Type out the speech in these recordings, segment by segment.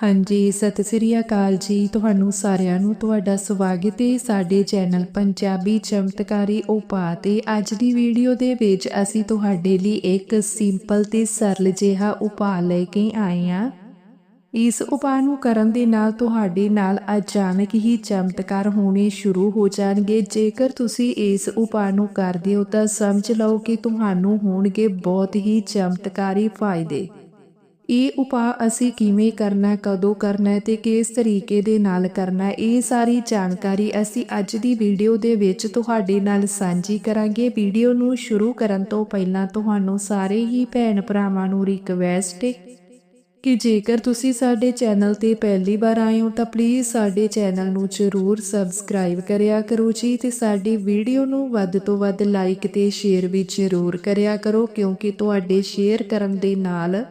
ਹਾਂਜੀ, ਸਤਿ ਸ੍ਰੀ ਅਕਾਲ ਜੀ। ਤੁਹਾਨੂੰ ਸਾਰਿਆਂ ਨੂੰ ਤੁਹਾਡਾ ਸਵਾਗਤ ਹੈ ਸਾਡੇ ਚੈਨਲ ਪੰਜਾਬੀ ਚਮਤਕਾਰੀ ਉਪਾਅ ਤੇ ਅੱਜ ਦੀ ਵੀਡੀਓ ਦੇ ਵਿੱਚ ਅਸੀਂ ਤੁਹਾਡੇ ਲਈ ਇੱਕ ਸਿੰਪਲ ਤੇ ਸਰਲ ਜਿਹਾ ਉਪਾਅ ਲੈ ਕੇ ਆਏ ਹਾਂ। ਇਸ ਉਪਾਅ ਨੂੰ ਕਰਨ ਦੇ ਨਾਲ ਤੁਹਾਡੇ ਨਾਲ ਅਚਾਨਕ ਹੀ ਚਮਤਕਾਰ ਹੋਣੇ ਸ਼ੁਰੂ ਹੋ ਜਾਣਗੇ। ਜੇਕਰ ਤੁਸੀਂ ਇਸ ਉਪਾਅ ਨੂੰ ਕਰਦੇ ਹੋ ਤਾਂ ਸਮਝ ਲਓ ਕਿ ਤੁਹਾਨੂੰ ਹੋਣਗੇ ਬਹੁਤ ਹੀ ਚਮਤਕਾਰੀ ਫਾਇਦੇ। ਇਹ ਉਪਾਅ ਅਸੀਂ ਕਿਵੇਂ ਕਰਨਾ ਕਦੋਂ ਕਰਨਾ ਹੈ ਤੇ ਕਿਸ ਤਰੀਕੇ ਦੇ ਨਾਲ ਕਰਨਾ ਇਹ ਸਾਰੀ ਜਾਣਕਾਰੀ ਅਸੀਂ ਅੱਜ ਦੀ ਵੀਡੀਓ ਦੇ ਵਿੱਚ ਤੁਹਾਡੇ ਨਾਲ ਸਾਂਝੀ ਕਰਾਂਗੇ। ਵੀਡੀਓ ਨੂੰ ਸ਼ੁਰੂ ਕਰਨ ਤੋਂ ਪਹਿਲਾਂ ਤੁਹਾਨੂੰ ਸਾਰੇ ਹੀ ਭੈਣ ਭਰਾਵਾਂ ਨੂੰ ਰਿਕਵੈਸਟ ਹੈ ਕਿ ਜੇਕਰ ਤੁਸੀਂ ਸਾਡੇ ਚੈਨਲ ਤੇ ਪਹਿਲੀ ਵਾਰ ਆਏ ਹੋ ਤਾਂ ਪਲੀਜ਼ ਸਾਡੇ ਚੈਨਲ ਨੂੰ ਜ਼ਰੂਰ ਸਬਸਕ੍ਰਾਈਬ ਕਰਿਆ ਕਰੋ ਜੀ ਤੇ ਸਾਡੀ ਵੀਡੀਓ ਨੂੰ ਵੱਧ ਤੋਂ ਵੱਧ ਲਾਈਕ ਤੇ ਸ਼ੇਅਰ ਵੀ ਜ਼ਰੂਰ ਕਰਿਆ ਕਰੋ ਕਿਉਂਕਿ ਤੁਹਾਡੇ ਸ਼ੇਅਰ ਕਰਨ ਦੇ ਨਾਲ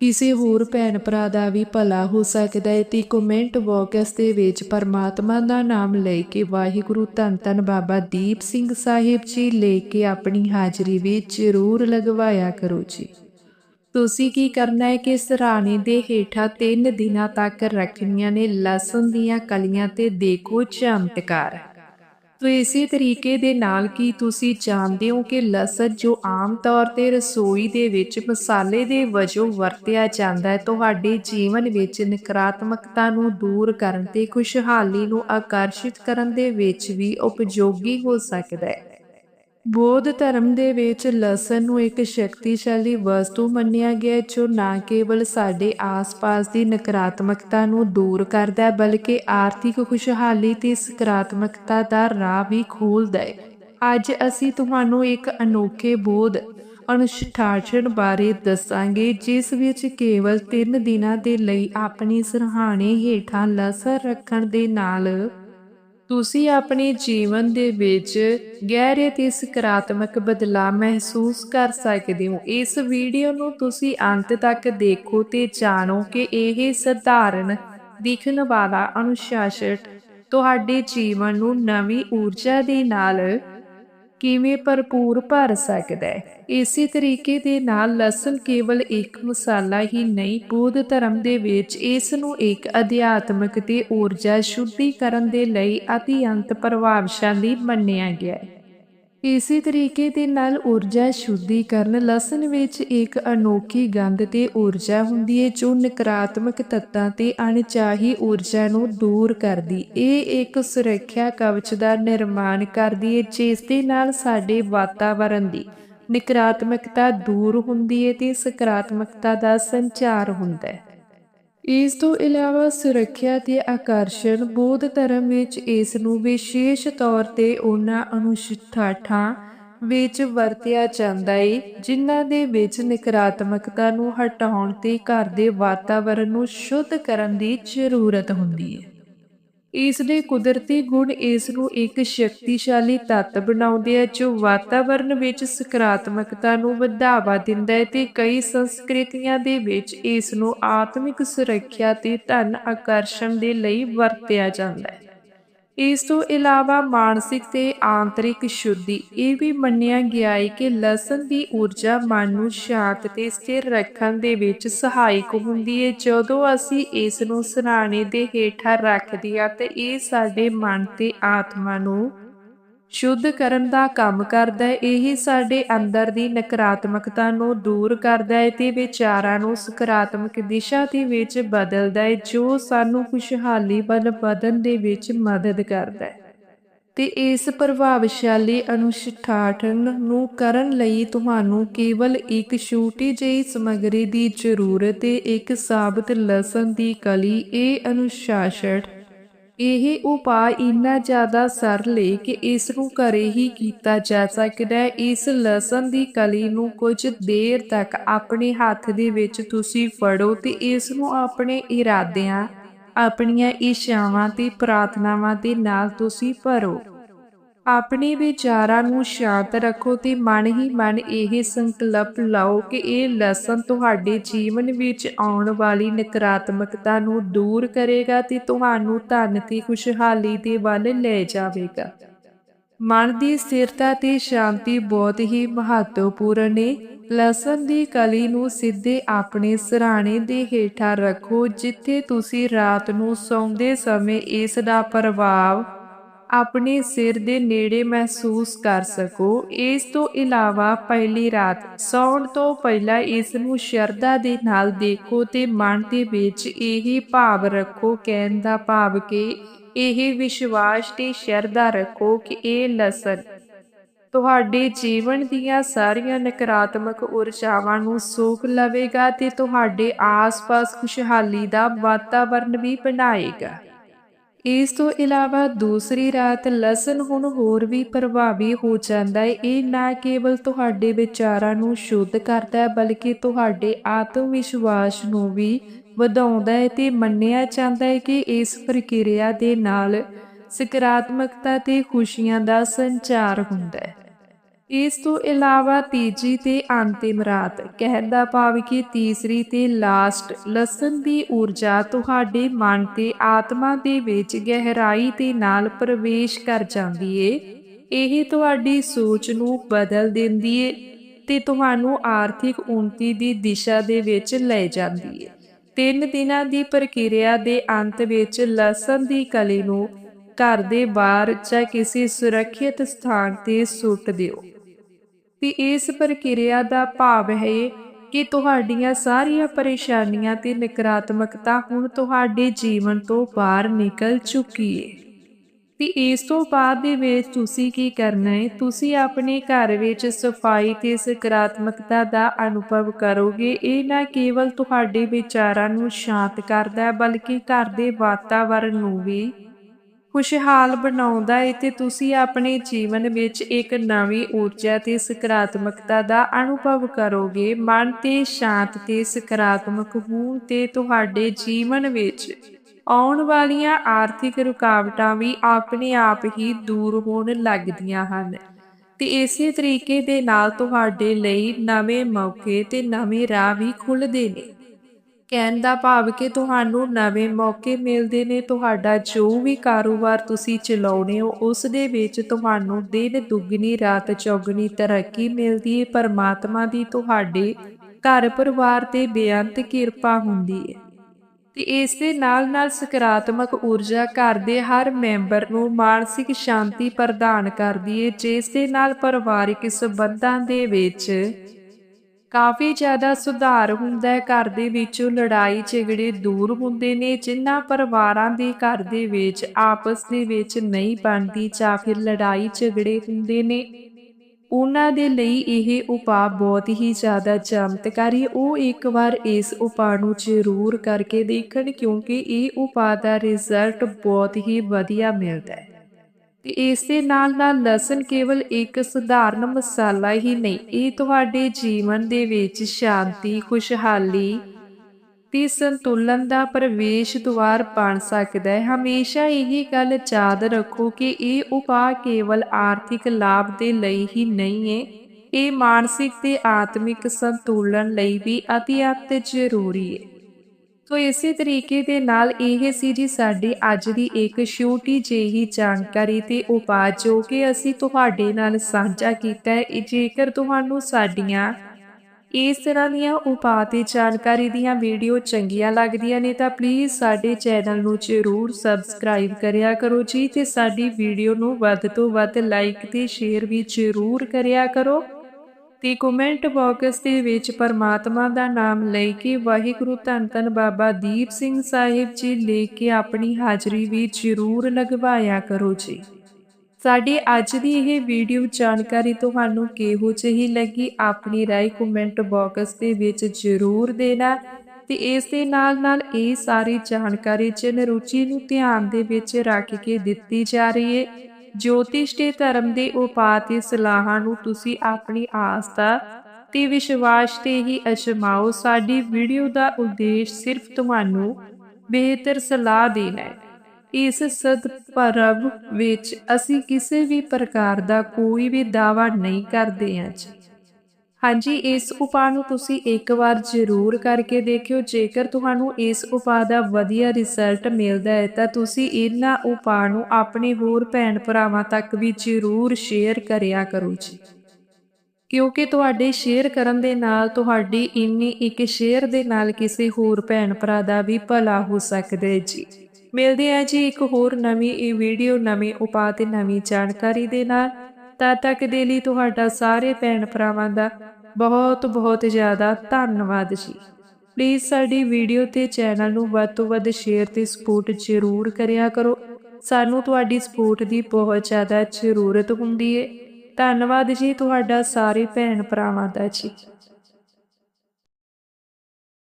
ਕਿਸੇ ਹੋਰ ਭੈਣ ਭਰਾ ਦਾ ਵੀ ਭਲਾ ਹੋ ਸਕਦਾ ਹੈ ਤੇ ਕਮੈਂਟ ਬਾਕਸ ਦੇ ਵਿੱਚ ਪਰਮਾਤਮਾ ਦਾ ਨਾਮ ਲੈ ਕੇ ਵਾਹਿਗੁਰੂ ਧੰਨ ਧੰਨ ਬਾਬਾ ਦੀਪ ਸਿੰਘ ਸਾਹਿਬ ਜੀ ਲੈ ਕੇ ਆਪਣੀ ਹਾਜ਼ਰੀ ਵਿੱਚ ਜ਼ਰੂਰ ਲਗਵਾਇਆ ਕਰੋ ਜੀ। ਤੁਸੀਂ ਕੀ ਕਰਨਾ ਹੈ ਕਿ ਸਰਾਣੇ ਦੇ ਹੇਠਾਂ 3 ਦਿਨਾਂ ਤੱਕ ਰੱਖਣੀਆਂ ਨੇ ਲਸਣ ਦੀਆਂ ਕਲੀਆਂ ਤੇ ਦੇਖੋ ਚਮਤਕਾਰ। ਤੋ ਇਸੇ ਤਰੀਕੇ ਦੇ ਨਾਲ ਕੀ ਤੁਸੀਂ ਜਾਣਦੇ ਹੋ ਕਿ ਲਸਣ ਜੋ ਆਮ ਤੌਰ ਤੇ ਰਸੋਈ ਦੇ ਵਿੱਚ ਮਸਾਲੇ ਦੇ ਵਜੋਂ ਵਰਤਿਆ ਜਾਂਦਾ ਹੈ, ਤੁਹਾਡੇ ਜੀਵਨ ਵਿੱਚ ਨਕਾਰਾਤਮਕਤਾ ਨੂੰ ਦੂਰ ਕਰਨ ਤੇ ਖੁਸ਼ਹਾਲੀ ਨੂੰ ਆਕਰਸ਼ਿਤ ਕਰਨ ਦੇ ਵਿੱਚ ਵੀ ਉਪਯੋਗੀ ਹੋ ਸਕਦਾ ਹੈ? ਬੌਧ ਧਰਮ ਦੇ ਵਿੱਚ ਲਸਣ ਨੂੰ ਇੱਕ ਸ਼ਕਤੀਸ਼ਾਲੀ ਵਸਤੂ ਮੰਨਿਆ ਗਿਆ ਜੋ ਨਾ ਕੇਵਲ ਸਾਡੇ ਆਸ-ਪਾਸ ਦੀ ਨਕਾਰਾਤਮਕਤਾ ਨੂੰ ਦੂਰ ਕਰਦਾ ਹੈ, ਬਲਕਿ ਆਰਥਿਕ ਖੁਸ਼ਹਾਲੀ ਤੇ ਸਕਾਰਾਤਮਕਤਾ ਦਾ ਰਾਹ ਵੀ ਖੋਲ੍ਹਦਾ ਹੈ। ਅੱਜ ਅਸੀਂ ਤੁਹਾਨੂੰ ਇੱਕ ਅਨੋਖੇ ਬੋਧ ਅਨੁਸ਼ਠਾਨ ਬਾਰੇ ਦੱਸਾਂਗੇ, ਜਿਸ ਵਿੱਚ ਕੇਵਲ 3 ਦਿਨਾਂ ਦੇ ਲਈ ਆਪਣੀ ਸਰਹਾਣੇ ਹੇਠਾਂ ਲਸਣ ਰੱਖਣ ਦੇ ਨਾਲ ਤੁਸੀਂ ਆਪਣੇ ਜੀਵਨ ਦੇ ਵਿੱਚ ਗਹਿਰੇ ਤੇ ਸਕਾਰਾਤਮਕ ਬਦਲਾਅ ਮਹਿਸੂਸ ਕਰ ਸਕਦੇ ਹੋ। ਇਸ ਵੀਡੀਓ ਨੂੰ ਤੁਸੀਂ ਅੰਤ ਤੱਕ ਦੇਖੋ ਤੇ ਜਾਣੋ ਕਿ ਇਹ ਸਧਾਰਨ ਦਿਖਣ ਵਾਲਾ ਅਨੁਸ਼ਾਸਨ ਤੁਹਾਡੇ ਜੀਵਨ ਨੂੰ ਨਵੀਂ ਊਰਜਾ ਦੇ ਨਾਲ ਕਿਵੇਂ ਭਰਪੂਰ ਭਰ ਸਕਦਾ ਹੈ? ਇਸੇ ਤਰੀਕੇ ਦੇ ਨਾਲ ਲਸਣ ਕੇਵਲ ਇੱਕ ਮਸਾਲਾ ਹੀ ਨਹੀਂ, ਬੁੱਧ ਧਰਮ ਦੇ ਵਿੱਚ ਇਸ ਨੂੰ ਇੱਕ ਅਧਿਆਤਮਕ ਤੇ ਊਰਜਾ ਸ਼ੁੱਧੀਕਰਨ ਦੇ ਲਈ ਅਤਿਅੰਤ ਪ੍ਰਭਾਵਸ਼ਾਲੀ ਮੰਨਿਆ ਗਿਆ ਹੈ। ਇਸੇ ਤਰੀਕੇ ਦੇ ਨਾਲ ਊਰਜਾ ਸ਼ੁੱਧੀਕਰਨ ਲਸਣ ਵਿੱਚ ਇੱਕ ਅਨੋਖੀ ਗੰਧ ਤੇ ਊਰਜਾ ਹੁੰਦੀ ਹੈ ਜੋ ਨਕਾਰਾਤਮਕ ਤੱਤਾਂ ਤੇ ਅਣਚਾਹੀ ਊਰਜਾ ਨੂੰ ਦੂਰ ਕਰਦੀ। ਇਹ ਇੱਕ ਸੁਰੱਖਿਆ ਕਵਚ ਦਾ ਨਿਰਮਾਣ ਕਰਦੀ ਹੈ ਜਿਸ ਦੇ ਨਾਲ ਸਾਡੇ ਵਾਤਾਵਰਣ ਦੀ ਨਕਾਰਾਤਮਕਤਾ ਦੂਰ ਹੁੰਦੀ ਹੈ ਤੇ ਸਕਾਰਾਤਮਕਤਾ ਦਾ ਸੰਚਾਰ ਹੁੰਦਾ ਹੈ ਇਸ ਤੋਂ ਇਲਾਵਾ ਸੁਰੱਖਿਆ ਤੇ ਆਕਰਸ਼ਣ ਬੌਧ ਧਰਮ ਵਿੱਚ ਇਸ ਨੂੰ ਵਿਸ਼ੇਸ਼ ਤੌਰ ਤੇ ਉਹਨਾਂ ਅਨੁਸ਼ਠਾਠਾਂ ਵਿੱਚ ਵਰਤਿਆ ਜਾਂਦਾ ਏ, ਜਿਨ੍ਹਾਂ ਦੇ ਵਿੱਚ ਨਕਾਰਾਤਮਕਤਾ ਨੂੰ ਹਟਾਉਣ ਤੇ ਘਰ ਦੇ ਵਾਤਾਵਰਣ ਨੂੰ ਸ਼ੁੱਧ ਕਰਨ ਦੀ ਜ਼ਰੂਰਤ ਹੁੰਦੀ ਹੈ ਇਸ ਦੇ ਕੁਦਰਤੀ ਗੁਣ ਇਸ ਨੂੰ ਇੱਕ ਸ਼ਕਤੀਸ਼ਾਲੀ ਤੱਤ ਬਣਾਉਂਦੇ ਹੈ ਜੋ ਵਾਤਾਵਰਣ ਵਿੱਚ ਸਕਾਰਾਤਮਕਤਾ ਨੂੰ ਵਧਾਵਾ ਦਿੰਦਾ ਹੈ ਤੇ ਕਈ ਸੰਸਕ੍ਰਿਤੀਆਂ ਦੇ ਵਿੱਚ ਇਸ ਨੂੰ ਆਤਮਿਕ ਸੁਰੱਖਿਆ ਤੇ ਧਨ ਆਕਰਸ਼ਣ ਦੇ ਲਈ ਵਰਤਿਆ ਜਾਂਦਾ ਹੈ। ਇਸ ਤੋਂ ਇਲਾਵਾ ਮਾਨਸਿਕ ਤੇ ਆਂਤਰਿਕ ਸ਼ੁੱਧੀ, ਇਹ ਵੀ ਮੰਨਿਆ ਗਿਆ ਹੈ ਕਿ ਲਸਣ ਦੀ ਊਰਜਾ ਮਨ ਨੂੰ ਸ਼ਾਂਤ ਤੇ ਸਥਿਰ ਰੱਖਣ ਦੇ ਵਿੱਚ ਸਹਾਇਕ ਹੁੰਦੀ ਹੈ ਜਦੋਂ ਅਸੀਂ ਇਸ ਨੂੰ ਸਰਾਣੇ ਦੇ ਹੇਠਾਂ ਰੱਖਦੇ ਹਾਂ, ਤੇ ਇਹ ਸਾਡੇ ਮਨ ਤੇ ਆਤਮਾ ਨੂੰ ਸ਼ੁੱਧ ਕਰਨ ਦਾ ਕੰਮ ਕਰਦਾ ਹੈ, ਇਹ ਸਾਡੇ ਅੰਦਰ ਦੀ ਨਕਾਰਾਤਮਕਤਾ ਨੂੰ ਦੂਰ ਕਰਦਾ ਹੈ ਤੇ ਵਿਚਾਰਾਂ ਨੂੰ ਸਕਾਰਾਤਮਕ ਦਿਸ਼ਾ ਦੇ ਵਿੱਚ ਬਦਲਦਾ ਹੈ, ਜੋ ਸਾਨੂੰ ਖੁਸ਼ਹਾਲੀ ਵੱਲ ਵਧਣ ਦੇ ਵਿੱਚ ਮਦਦ ਕਰਦਾ ਹੈ। ਤੇ ਇਸ ਪ੍ਰਭਾਵਸ਼ਾਲੀ ਅਨੁਸ਼ਠਾਨ ਨੂੰ ਕਰਨ ਲਈ ਤੁਹਾਨੂੰ ਕੇਵਲ ਇੱਕ ਛੋਟੀ ਜਿਹੀ ਸਮੱਗਰੀ ਦੀ ਜ਼ਰੂਰਤ ਹੈ, ਇੱਕ ਸਾਬਤ ਲਸਣ ਦੀ ਕਲੀ, ਇਹ ਅਨੁਸ਼ਾਸਨ ਇਹ ਉਪਾਅ ਇੰਨਾ ਜ਼ਿਆਦਾ ਸਰਲ ਹੈ ਕਿ ਇਸ ਨੂੰ ਘਰੇ ਹੀ ਕੀਤਾ ਜਾ ਸਕਦਾ ਹੈ। ਇਸ ਲਸਣ ਦੀ ਕਲੀ ਨੂੰ ਕੁਝ ਦੇਰ ਤੱਕ ਆਪਣੇ ਹੱਥ ਦੇ ਵਿੱਚ ਤੁਸੀਂ ਫੜੋ ਤੇ ਇਸ ਨੂੰ ਆਪਣੇ ਇਰਾਦਿਆਂ, ਆਪਣੀਆਂ ਇੱਛਾਵਾਂ ਤੇ ਪ੍ਰਾਰਥਨਾਵਾਂ ਦੇ ਨਾਲ ਤੁਸੀਂ ਭਰੋ। ਆਪਣੇ ਵਿਚਾਰਾਂ ਨੂੰ ਸ਼ਾਂਤ ਰੱਖੋ ਤੇ ਮਨ ਹੀ ਮਨ ਇਹ ਸੰਕਲਪ ਲਾਓ ਕਿ ਇਹ ਲਸਣ ਤੁਹਾਡੇ ਜੀਵਨ ਵਿੱਚ ਆਉਣ ਵਾਲੀ ਨਕਾਰਾਤਮਕਤਾ ਨੂੰ ਦੂਰ ਕਰੇਗਾ ਤੇ ਤੁਹਾਨੂੰ ਧਨ ਤੇ ਖੁਸ਼ਹਾਲੀ ਦੇ ਵੱਲ ਲੈ ਜਾਵੇਗਾ। ਮਨ ਦੀ ਸਥਿਰਤਾ ਤੇ ਸ਼ਾਂਤੀ ਬਹੁਤ ਹੀ ਮਹੱਤਵਪੂਰਨ ਹੈ ਲਸਣ ਦੀ ਕਲੀ ਨੂੰ ਸਿੱਧੇ ਆਪਣੇ ਸਿਰਹਾਣੇ ਦੇ ਹੇਠਾਂ ਰੱਖੋ ਜਿੱਥੇ ਤੁਸੀਂ ਰਾਤ ਨੂੰ ਸੌਂਦੇ ਸਮੇਂ ਇਸ ਦਾ ਪ੍ਰਭਾਵ ਆਪਣੇ ਸਿਰ ਦੇ ਨੇੜੇ ਮਹਿਸੂਸ ਕਰ ਸਕੋ। ਇਸ ਤੋਂ ਇਲਾਵਾ ਪਹਿਲੀ ਰਾਤ ਸੌਣ ਤੋਂ ਪਹਿਲਾਂ ਇਸ ਨੂੰ ਸ਼ਰਧਾ ਦੇ ਨਾਲ ਦੇਖੋ ਤੇ ਮਨ ਦੇ ਵਿੱਚ ਇਹ ਭਾਵ ਰੱਖੋ, ਕਹਿਣ ਦਾ ਭਾਵ ਕਿ ਇਹ ਵਿਸ਼ਵਾਸ ਤੇ ਸ਼ਰਧਾ ਰੱਖੋ ਕਿ ਇਹ ਲਸਣ ਤੁਹਾਡੇ ਜੀਵਨ ਦੀਆਂ ਸਾਰੀਆਂ ਨਕਾਰਾਤਮਕ ਊਰਜਾਵਾਂ ਨੂੰ ਸੋਖ ਲਵੇਗਾ ਤੇ ਤੁਹਾਡੇ ਆਸ-ਪਾਸ ਖੁਸ਼ਹਾਲੀ ਦਾ ਵਾਤਾਵਰਣ ਵੀ ਬਣਾਏਗਾ। ਇਸ ਤੋਂ ਇਲਾਵਾ ਦੂਸਰੀ ਰਾਤ ਲਸਣ ਹੁਣ ਹੋਰ ਵੀ ਪ੍ਰਭਾਵੀ ਹੋ ਜਾਂਦਾ ਹੈ। ਇਹ ਨਾ ਕੇਵਲ ਤੁਹਾਡੇ ਵਿਚਾਰਾਂ ਨੂੰ ਸ਼ੁੱਧ ਕਰਦਾ ਹੈ, ਬਲਕਿ ਤੁਹਾਡੇ ਆਤਮ ਵਿਸ਼ਵਾਸ ਨੂੰ ਵੀ ਵਧਾਉਂਦਾ ਹੈ ਤੇ ਮੰਨਿਆ ਜਾਂਦਾ ਹੈ ਕਿ ਇਸ ਪ੍ਰਕਿਰਿਆ ਦੇ ਨਾਲ ਸਕਾਰਾਤਮਕਤਾ ਤੇ ਖੁਸ਼ੀਆਂ ਦਾ ਸੰਚਾਰ ਹੁੰਦਾ ਹੈ। ਇਸ ਤੋਂ ਇਲਾਵਾ ਤੀਜੀ ਤੇ ਅੰਤਿਮ ਰਾਤ ਕਹਿਣ ਦਾ ਭਾਵ ਕਿ ਤੀਸਰੀ ਤੇ ਲਾਸਟ, ਲਸਣ ਦੀ ਊਰਜਾ ਤੁਹਾਡੇ ਮਨ ਤੇ ਆਤਮਾ ਦੇ ਵਿੱਚ ਗਹਿਰਾਈ ਤੇ ਨਾਲ ਪ੍ਰਵੇਸ਼ ਕਰ ਜਾਂਦੀ ਏ। ਇਹ ਤੁਹਾਡੀ ਸੋਚ ਨੂੰ ਬਦਲ ਦਿੰਦੀ ਏ ਤੇ ਤੁਹਾਨੂੰ ਆਰਥਿਕ ਉન્નਤੀ ਦੀ ਦਿਸ਼ਾ ਦੇ ਵਿੱਚ ਲੈ ਜਾਂਦੀ ਏ। ਤਿੰਨ ਦਿਨਾਂ ਦੀ ਪ੍ਰਕਿਰਿਆ ਦੇ ਅੰਤ ਵਿੱਚ ਲਸਣ ਦੀ ਕਲੀ ਨੂੰ ਘਰ ਦੇ ਬਾਹਰ ਜਾਂ ਕਿਸੇ ਸੁਰੱਖਿਅਤ ਸਥਾਨ ਤੇ ਸੁੱਟ ਦਿਓ। ਤੇ ਇਸ ਪ੍ਰਕਿਰਿਆ ਦਾ ਭਾਵ ਹੈ ਕਿ ਤੁਹਾਡੀਆਂ ਸਾਰੀਆਂ ਪਰੇਸ਼ਾਨੀਆਂ ਤੇ ਨਕਾਰਾਤਮਕਤਾ ਹੁਣ ਤੁਹਾਡੇ ਜੀਵਨ ਤੋਂ ਬਾਹਰ ਨਿਕਲ ਚੁੱਕੀ ਹੈ ਤੇ ਇਸ ਤੋਂ ਬਾਅਦ ਦੇ ਵਿੱਚ ਤੁਸੀਂ ਕੀ ਕਰਨਾ ਹੈ ਤੁਸੀਂ ਆਪਣੇ ਘਰ ਵਿੱਚ ਸਫ਼ਾਈ ਤੇ ਸਕਾਰਾਤਮਕਤਾ ਦਾ ਅਨੁਭਵ ਕਰੋਗੇ। ਇਹ ਨਾ ਕੇਵਲ ਤੁਹਾਡੇ ਵਿਚਾਰਾਂ ਨੂੰ ਸ਼ਾਂਤ ਕਰਦਾ ਹੈ, ਬਲਕਿ ਘਰ ਦੇ ਵਾਤਾਵਰਣ ਨੂੰ ਵੀ ਖੁਸ਼ਹਾਲ ਬਣਾਉਂਦਾ ਹੈ ਤੇ ਤੁਸੀਂ ਆਪਣੇ ਜੀਵਨ ਵਿੱਚ ਇੱਕ ਨਵੀਂ ਊਰਜਾ ਤੇ ਸਕਾਰਾਤਮਕਤਾ ਦਾ ਅਨੁਭਵ ਕਰੋਗੇ। ਮਨ ਤੇ ਸ਼ਾਂਤ ਤੇ ਸਕਾਰਾਤਮਕ ਹੋਣ ਤੇ ਤੁਹਾਡੇ ਜੀਵਨ ਵਿੱਚ ਆਉਣ ਵਾਲੀਆਂ ਆਰਥਿਕ ਰੁਕਾਵਟਾਂ ਵੀ ਆਪਣੇ ਆਪ ਹੀ ਦੂਰ ਹੋਣ ਲੱਗਦੀਆਂ ਹਨ। ਤੇ ਇਸੇ ਤਰੀਕੇ ਦੇ ਨਾਲ ਤੁਹਾਡੇ ਲਈ ਨਵੇਂ ਮੌਕੇ ਤੇ ਨਵੇਂ ਰਾਹ ਵੀ ਖੁੱਲਦੇ ਨੇ। ਕਹਿਣ ਦਾ ਭਾਵ ਕਿ ਤੁਹਾਨੂੰ ਨਵੇਂ ਮੌਕੇ ਮਿਲਦੇ ਨੇ, ਤੁਹਾਡਾ ਜੋ ਵੀ ਕਾਰੋਬਾਰ ਤੁਸੀਂ ਚਲਾਉਣੇ ਹੋ, ਉਸ ਦੇ ਵਿੱਚ ਤੁਹਾਨੂੰ ਦਿਨ ਦੁੱਗਣੀ, ਰਾਤ ਚੌਗਣੀ ਤਰੱਕੀ ਮਿਲਦੀ ਹੈ ਪਰਮਾਤਮਾ ਦੀ ਤੁਹਾਡੇ ਘਰ ਪਰਿਵਾਰ ਤੇ ਬੇਅੰਤ ਕਿਰਪਾ ਹੁੰਦੀ ਹੈ ਤੇ ਇਸ ਦੇ ਨਾਲ ਨਾਲ ਸਕਾਰਾਤਮਕ ਊਰਜਾ ਘਰ ਦੇ ਹਰ ਮੈਂਬਰ ਨੂੰ ਮਾਨਸਿਕ ਸ਼ਾਂਤੀ ਪ੍ਰਦਾਨ ਕਰਦੀ ਹੈ ਜਿਸ ਦੇ ਨਾਲ ਪਰਿਵਾਰਿਕ ਸਬੰਧਾਂ ਦੇ ਵਿੱਚ ਕਾਫੀ ਜ਼ਿਆਦਾ ਸੁਧਾਰ ਹੁੰਦਾ ਹੈ ਘਰ ਦੇ ਵਿੱਚੋਂ, ਲੜਾਈ ਝਗੜੇ ਦੂਰ ਹੁੰਦੇ ਨੇ ਜਿਨ੍ਹਾਂ ਪਰਿਵਾਰਾਂ ਦੇ ਘਰ ਦੇ ਵਿੱਚ, ਆਪਸ ਦੇ ਵਿੱਚ ਨਹੀਂ ਬਣਦੀ ਜਾਂ ਫਿਰ ਲੜਾਈ ਝਗੜੇ ਹੁੰਦੇ ਨੇ। ਉਹਨਾਂ ਦੇ ਲਈ ਇਹ ਉਪਾਅ ਬਹੁਤ ਹੀ ਜ਼ਿਆਦਾ ਚਮਤਕਾਰੀ ਉਹ ਇੱਕ ਵਾਰ ਇਸ ਉਪਾਅ ਨੂੰ ਜ਼ਰੂਰ ਕਰਕੇ ਦੇਖਣ ਕਿਉਂਕਿ ਇਹ ਉਪਾਅ ਦਾ ਰਿਜ਼ਲਟ ਬਹੁਤ ਹੀ ਵਧੀਆ ਮਿਲਦਾ ਹੈ। ਤੇ ਇਸ ਦੇ ਨਾਲ ਨਾਲ ਲਸਣ ਕੇਵਲ ਇੱਕ ਸਧਾਰਨ ਮਸਾਲਾ ਹੀ ਨਹੀਂ, ਇਹ ਤੁਹਾਡੇ ਜੀਵਨ ਦੇ ਵਿੱਚ ਸ਼ਾਂਤੀ, ਖੁਸ਼ਹਾਲੀ ਤੇ ਸੰਤੁਲਨ ਦਾ ਪ੍ਰਵੇਸ਼ ਦੁਆਰ ਬਣ ਸਕਦਾ ਹੈ। ਹਮੇਸ਼ਾ ਇਹ ਗੱਲ ਯਾਦ ਰੱਖੋ ਕਿ ਇਹ ਉਪਾਅ ਕੇਵਲ ਆਰਥਿਕ ਲਾਭ ਦੇ ਲਈ ਹੀ ਨਹੀਂ ਹੈ, ਇਹ ਮਾਨਸਿਕ ਤੇ ਆਤਮਿਕ ਸੰਤੁਲਨ ਲਈ ਵੀ ਅਤਿਅੰਤ ਜ਼ਰੂਰੀ ਹੈ। ਸੋ ਇਸੇ ਤਰੀਕੇ ਦੇ ਨਾਲ ਇਹ ਸੀ ਜੀ ਸਾਡੀ ਅੱਜ ਦੀ ਇੱਕ ਛੋਟੀ ਜਿਹੀ ਜਾਣਕਾਰੀ ਤੇ ਉਪਾਅ ਜੋ ਕਿ ਅਸੀਂ ਤੁਹਾਡੇ ਨਾਲ ਸਾਂਝਾ ਕੀਤਾ ਹੈ। ਜੇਕਰ ਤੁਹਾਨੂੰ ਸਾਡੀਆਂ ਇਸ ਤਰ੍ਹਾਂ ਦੀਆਂ ਉਪਾਅ ਤੇ ਜਾਣਕਾਰੀ ਦੀਆਂ ਵੀਡੀਓ ਚੰਗੀਆਂ ਲੱਗਦੀਆਂ ਨੇ ਤਾਂ ਪਲੀਜ਼ ਸਾਡੇ ਚੈਨਲ ਨੂੰ ਜ਼ਰੂਰ ਸਬਸਕ੍ਰਾਈਬ ਕਰਿਆ ਕਰੋ ਜੀ ਤੇ ਸਾਡੀ ਵੀਡੀਓ ਨੂੰ ਵੱਧ ਤੋਂ ਵੱਧ ਲਾਈਕ ਤੇ ਸ਼ੇਅਰ ਵੀ ਜ਼ਰੂਰ ਕਰਿਆ ਕਰੋ। ਤੇ ਕਮੈਂਟ ਬਾਕਸ ਦੇ ਵਿੱਚ ਪਰਮਾਤਮਾ ਦਾ ਨਾਮ ਲੈ ਕੇ ਵਾਹਿਗੁਰੂ ਧੰਨ ਧੰਨ ਬਾਬਾ ਦੀਪ ਸਿੰਘ ਸਾਹਿਬ ਜੀ ਲੈ ਕੇ ਆਪਣੀ ਹਾਜ਼ਰੀ ਵੀ ਜ਼ਰੂਰ ਲਗਵਾਇਆ ਕਰੋ ਜੀ ਸਾਡੀ ਅੱਜ ਦੀ ਇਹ ਵੀਡੀਓ ਜਾਣਕਾਰੀ ਤੁਹਾਨੂੰ ਕਿਹੋ ਜਿਹੀ ਲੱਗੀ ਆਪਣੀ رائے ਕਮੈਂਟ ਬਾਕਸ ਦੇ ਵਿੱਚ ਜ਼ਰੂਰ ਦੇਣਾ ਤੇ ਇਸ ਦੇ ਨਾਲ ਨਾਲ ਇਹ ਸਾਰੀ ਜਾਣਕਾਰੀ ਜਨ ਰੁਚੀ ਨੂੰ ਧਿਆਨ ਦੇ ਵਿੱਚ ਰੱਖ ਕੇ ਦਿੱਤੀ ਜਾ ਰਹੀ ਹੈ ਜੋਤਿਸ਼ ਦੇ ਧਰਮ ਦੇ ਉਪਾਅ ਤੇ ਸਲਾਹਾਂ ਨੂੰ ਤੁਸੀਂ ਆਪਣੀ ਆਸਥਾ ਤੇ ਵਿਸ਼ਵਾਸ ਤੇ ਹੀ ਅਸ਼ਮਾਓ। ਸਾਡੀ ਵੀਡੀਓ ਦਾ ਉਦੇਸ਼ ਸਿਰਫ ਤੁਹਾਨੂੰ ਬਿਹਤਰ ਸਲਾਹ ਦੇਣਾ ਹੈ। ਇਸ ਸਦਪਰਵ ਵਿੱਚ ਅਸੀਂ ਕਿਸੇ ਵੀ ਪ੍ਰਕਾਰ ਦਾ ਕੋਈ ਵੀ ਦਾਵਾ ਨਹੀਂ ਕਰਦੇ ਹਾਂ। ਹਾਂਜੀ, ਇਸ ਉਪਾਅ ਨੂੰ ਤੁਸੀਂ ਇੱਕ ਵਾਰ ਜ਼ਰੂਰ ਕਰਕੇ ਦੇਖਿਓ। ਜੇਕਰ ਤੁਹਾਨੂੰ ਇਸ ਉਪਾਅ ਦਾ ਵਧੀਆ ਰਿਜ਼ਲਟ ਮਿਲਦਾ ਹੈ, ਤਾਂ ਤੁਸੀਂ ਇਹਨਾਂ ਉਪਾਅ ਨੂੰ ਆਪਣੇ ਹੋਰ ਭੈਣ ਭਰਾਵਾਂ ਤੱਕ ਵੀ ਜ਼ਰੂਰ ਸ਼ੇਅਰ ਕਰਿਆ ਕਰੋ ਜੀ। ਕਿਉਂਕਿ ਤੁਹਾਡੇ ਸ਼ੇਅਰ ਕਰਨ ਦੇ ਨਾਲ ਤੁਹਾਡੀ ਇੰਨੀ ਇੱਕ ਸ਼ੇਅਰ ਦੇ ਨਾਲ ਕਿਸੇ ਹੋਰ ਭੈਣ ਭਰਾ ਦਾ ਵੀ ਭਲਾ ਹੋ ਸਕਦਾ ਹੈ ਜੀ। ਮਿਲਦੇ ਆ ਜੀ ਇੱਕ ਹੋਰ ਨਵੀਂ ਇਹ ਵੀਡੀਓ ਨਵੇਂ ਉਪਾਅ ਤੇ ਨਵੀਂ ਜਾਣਕਾਰੀ ਦੇ ਨਾਲ। ਤਦ ਤੱਕ ਦੇ ਲਈ ਤੁਹਾਡਾ ਸਾਰੇ ਭੈਣ ਭਰਾਵਾਂ ਦਾ ਬਹੁਤ ਬਹੁਤ ਜ਼ਿਆਦਾ ਧੰਨਵਾਦ ਜੀ। ਪਲੀਜ਼ ਸਾਡੀ ਵੀਡੀਓ ਤੇ ਚੈਨਲ ਨੂੰ ਵੱਧ ਤੋਂ ਵੱਧ ਸ਼ੇਅਰ ਤੇ ਸਪੋਰਟ ਜ਼ਰੂਰ ਕਰਿਆ ਕਰੋ। ਸਾਨੂੰ ਤੁਹਾਡੀ ਸਪੋਰਟ ਦੀ ਬਹੁਤ ਜ਼ਿਆਦਾ ਜ਼ਰੂਰਤ ਹੁੰਦੀ ਹੈ ਧੰਨਵਾਦ ਜੀ ਤੁਹਾਡਾ ਸਾਰੇ ਭੈਣ ਭਰਾਵਾਂ ਦਾ ਜੀ।